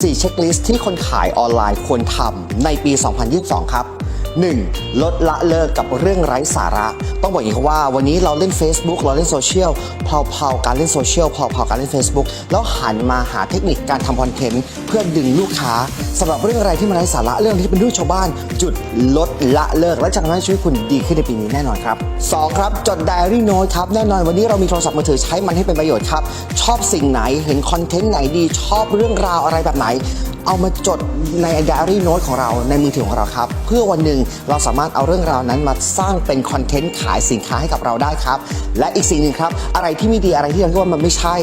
4 เช็คลิสต์ที่คนขายออนไลน์ควรทำในปี 2022 ครับ 1. ลดละเลิกกับเรื่องไร้สาระ ต้องบอกอย่างนี้ว่าวันนี้เราเล่น Facebook เราเล่นโซเชียลเพาๆการเล่นโซเชียลเพาๆการเล่น Facebook แล้วหันมาหาเทคนิคการทำคอนเทนต์เพื่อดึงลูกค้าสำหรับเรื่องอะไรที่มันไร้สาระเรื่องที่เป็นเรื่องชาวบ้าน จุดลดละเลิก และจะทำให้ชีวิตคุณดีขึ้นในปีนี้แน่นอนครับ 2. ครับจดไดอารี่โน้ตครับแน่นอนวันนี้เรามีโทรศัพท์มือถือใช้มันให้เป็นประโยชน์ครับชอบสิ่งไหนเห็นคอนเทนต์ไหนดีชอบเรื่องราวอะไรแบบไหน เอามาจดใน Diary Note ของเราในมือถือของเราครับ เพื่อวันหนึ่งเราสามารถเอาเรื่องราวนั้นมาสร้างเป็นคอนเทนต์ขายสินค้าให้กับเราได้ครับ และอีกสิ่งหนึ่งครับ อะไรที่ไม่ดีอะไรที่เราคิดว่ามันไม่ใช่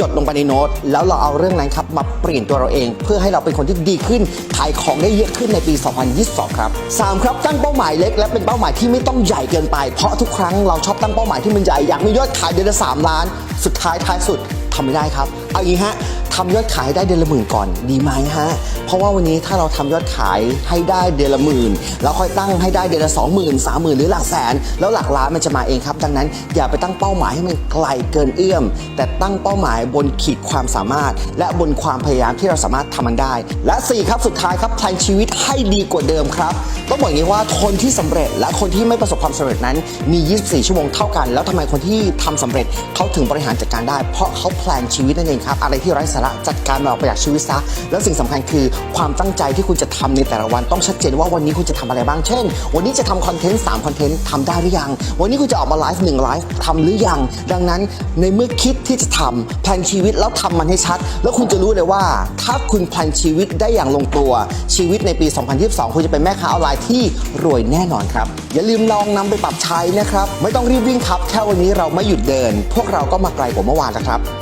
จดลงไปในโน้ต แล้วเราเอาเรื่องนั้นครับมาเปลี่ยนตัวเราเอง เพื่อให้เราเป็นคนที่ดีขึ้นขายของได้เยอะขึ้นในปี 2022 ครับ 3 ครับตั้งเป้าหมายเล็ก และเป็นเป้าหมายที่ไม่ต้องใหญ่เกินไป เพราะทุกครั้งเราชอบตั้งเป้าหมายที่มันใหญ่อยากมียอดขายเดือนละ3ล้าน สุดท้ายท้ายสุดทำไม่ได้ครับ เอาอย่างนี้ฮะ ทำยอดขายได้เดือนละหมื่นก่อนดีไหมฮะ เพราะว่าวันนี้ถ้าเราทำยอดขายให้ได้เดือนละหมื่นแล้วค่อยตั้งให้ได้เดือนละสองหมื่นสามหมื่นหรือหลักแสน แล้วหลักล้านมันจะมาเองครับ ดังนั้นอย่าไปตั้งเป้าหมายให้มันไกลเกินเอื้อม แต่ตั้งเป้าหมายบนขีดความสามารถ และบนความพยายามที่เราสามารถทำมันได้ และสี่ครับสุดท้ายครับแพลนชีวิตให้ดีกว่าเดิมครับต้องบอกอย่างนี้ว่าคนที่สำเร็จและคนที่ไม่ประสบความสำเร็จนั้นมี 24 ชั่วโมงเท่ากัน แล้วทำไมคนที่ทำสำเร็จเขาถึงบริหารจัดการได้ เพราะเขาแพลนชีวิตนั่นเองครับอะไรที่ไร้สาระจัดการมันออกไปจากชีวิตซะแล้วสิ่งสำคัญคือความตั้งใจที่คุณจะทำในแต่ละวันต้องชัดเจนว่าวันนี้คุณจะทำอะไรบ้าง เช่น วันนี้จะทำคอนเทนต์3คอนเทนต์ทำได้หรือยัง วันนี้คุณจะออกมาไลฟ์หนึ่งไลฟ์ทำหรือยัง ดังนั้นในเมื่อคิดที่จะทำแพลนชีวิตแล้วทำมันให้ชัด แล้วคุณจะรู้เลยว่า ถ้าคุณแพลนชีวิตได้อย่างลงตัว ชีวิตในปี 2022 คุณจะเป็นแม่ค้าออนไลน์ที่รวยแน่นอนครับ อย่าลืมลองนำไปปรับใช้นะครับ ไม่ต้องรีบวิ่งครับ แค่วันนี้เราไม่หยุดเดิน พวกเราก็มาไกลกว่าเมื่อวานแล้วครับ